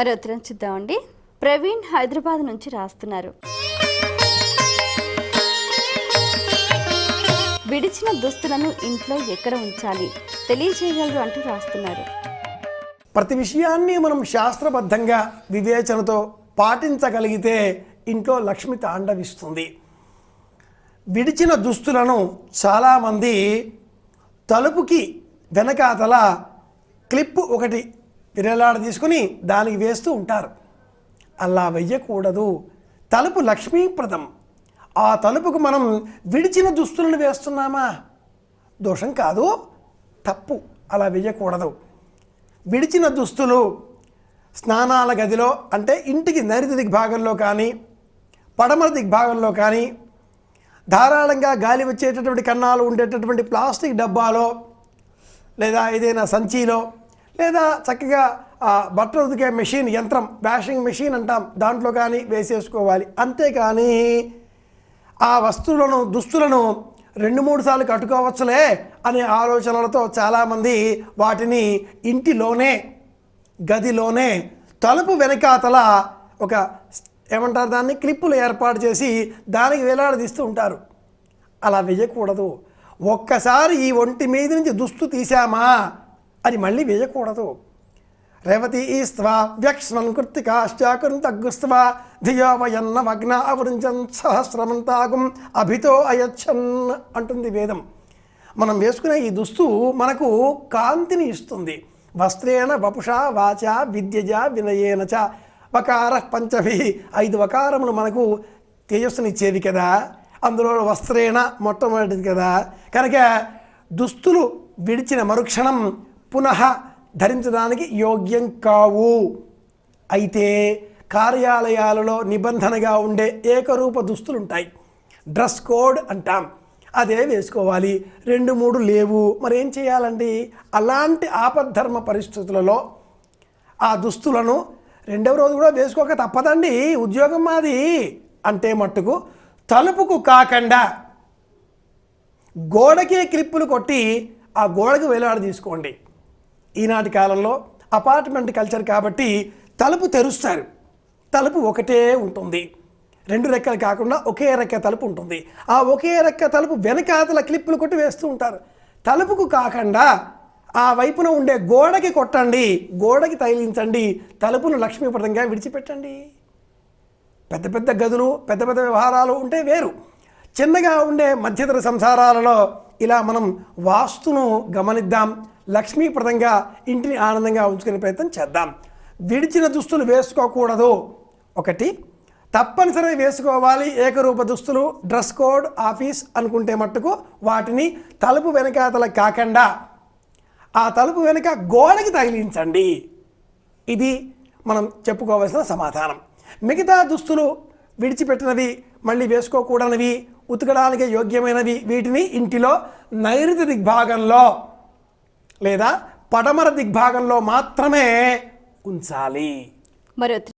మరి ఉత్తరం చూద్దామండి. ప్రవీణ్ హైదరాబాద్ నుంచి రాస్తున్నారు. విడిచిన దుస్తులను ఇంట్లో ఎక్కడ ఉంచాలి? తెలియజేయగలరు అంటూ రాస్తున్నారు. ప్రతి విషయాన్ని మనం శాస్త్రబద్ధంగా వివేచనతో పాటించగలిగితే ఇంట్లో లక్ష్మి తాండవిస్తుంది. విడిచిన దుస్తులను చాలామంది తలుపుకి వెనకాతల క్లిప్ ఒకటి విరలాడ తీసుకుని దానికి వేస్తూ ఉంటారు. అలా వెయ్యకూడదు. తలుపు లక్ష్మీప్రదం. ఆ తలుపుకు మనం విడిచిన దుస్తులను వేస్తున్నామా? దోషం కాదు తప్పు. అలా వెయ్యకూడదు. విడిచిన దుస్తులు స్నానాల గదిలో అంటే ఇంటికి నైరుతి దిగ్భాగంలో కానీ పడమర దిగ్భాగంలో కానీ ధారాళంగా గాలి వచ్చేటటువంటి కన్నాలు ఉండేటటువంటి ప్లాస్టిక్ డబ్బాలో లేదా ఏదైనా సంచిలో లేదా చక్కగా ఆ బట్టలు ఉతికే మెషిన్ యంత్రం వాషింగ్ మెషిన్ అంటాం. దాంట్లో కానీ వేసేసుకోవాలి. అంతేకాని ఆ వస్తువులను దుస్తులను రెండు మూడు సార్లు కట్టుకోవచ్చులే అనే ఆలోచనలతో చాలామంది వాటిని ఇంటిలోనే గదిలోనే తలుపు వెనకాతల ఒక ఏమంటారు దాన్ని? క్లిప్పులు ఏర్పాటు చేసి దానికి వేలాడదీస్తూ ఉంటారు. అలా వేయకూడదు. ఒక్కసారి ఈ ఒంటి మీద నుంచి దుస్తు తీసామా అది మళ్ళీ వేయకూడదు. రేవతి ఈస్త్వా వ్యక్ష్మం కృత్తికాశ్చాకున్ తగ్గుస్త్వా ధియో వయన్న మగ్న అవృంచన్ సహస్రమంతాగం అభితో అయచ్చన్ అంటుంది వేదం. మనం వేసుకునే ఈ దుస్తు మనకు కాంతిని ఇస్తుంది. వస్త్రేణ వపుష వాచ విద్యజ వినయేన చ. వకార పంచభి ఐదు వకారములు మనకు తేజస్సునిచ్చేవి కదా. అందులో వస్త్రేణ మొట్టమొదటిది కదా. కనుక దుస్తులు విడిచిన మరుక్షణం పునః ధరించడానికి యోగ్యం కావు. అయితే కార్యాలయాలలో నిబంధనగా ఉండే ఏకరూప దుస్తులు ఉంటాయి డ్రెస్ కోడ్ అంటాం. అదే వేసుకోవాలి. రెండు మూడు లేవు. మరి ఏం చేయాలండి? అలాంటి ఆపద్ధర్మ పరిస్థితులలో ఆ దుస్తులను రెండవ రోజు కూడా వేసుకోక తప్పదండి. ఉద్యోగం మాది. అంటే మట్టుకు తలుపుకు కాకుండా గోడకే క్లిప్పులు కొట్టి ఆ గోడకు వేలాడ తీసుకోండి ఈనాటి కాలంలో అపార్ట్మెంట్ కల్చర్ కాబట్టి తలుపు తెరుస్తారు. తలుపు ఒకటే ఉంటుంది. రెండు రెక్కలు కాకుండా ఒకే రెక్క తలుపు ఉంటుంది. ఆ ఒకే రెక్క తలుపు వెనకాతల క్లిప్పులు కొట్టి వేస్తూ ఉంటారు. తలుపుకు కాకుండా ఆ వైపున ఉండే గోడకి కొట్టండి గోడకి తగిలించండి తలుపును లక్ష్మీప్రదంగా విడిచిపెట్టండి. పెద్ద పెద్ద గదులు పెద్ద పెద్ద వ్యవహారాలు ఉంటే వేరు. చిన్నగా ఉండే మధ్యతర సంసారాలలో ఇలా మనం వాస్తును గమనిద్దాం. లక్ష్మీప్రదంగా ఇంటిని ఆనందంగా ఉంచుకునే ప్రయత్నం చేద్దాం. విడిచిన దుస్తులు వేసుకోకూడదు. ఒకటి తప్పనిసరి వేసుకోవాలి. ఏకరూప దుస్తులు డ్రెస్ కోడ్ ఆఫీస్ అనుకుంటే మట్టుకు వాటిని తలుపు వెనకాతల కాకుండా ఆ తలుపు వెనుక గోడకి తగిలించండి. ఇది మనం చెప్పుకోవాల్సిన సమాధానం. మిగతా దుస్తులు విడిచిపెట్టినవి మళ్ళీ వేసుకోకూడనివి ఉతకడానికి యోగ్యమైనవి వీటిని ఇంటిలో నైరుతి దిగ్భాగంలో లేదా పడమర దిగ్భాగంలో మాత్రమే ఉంచాలి. మరి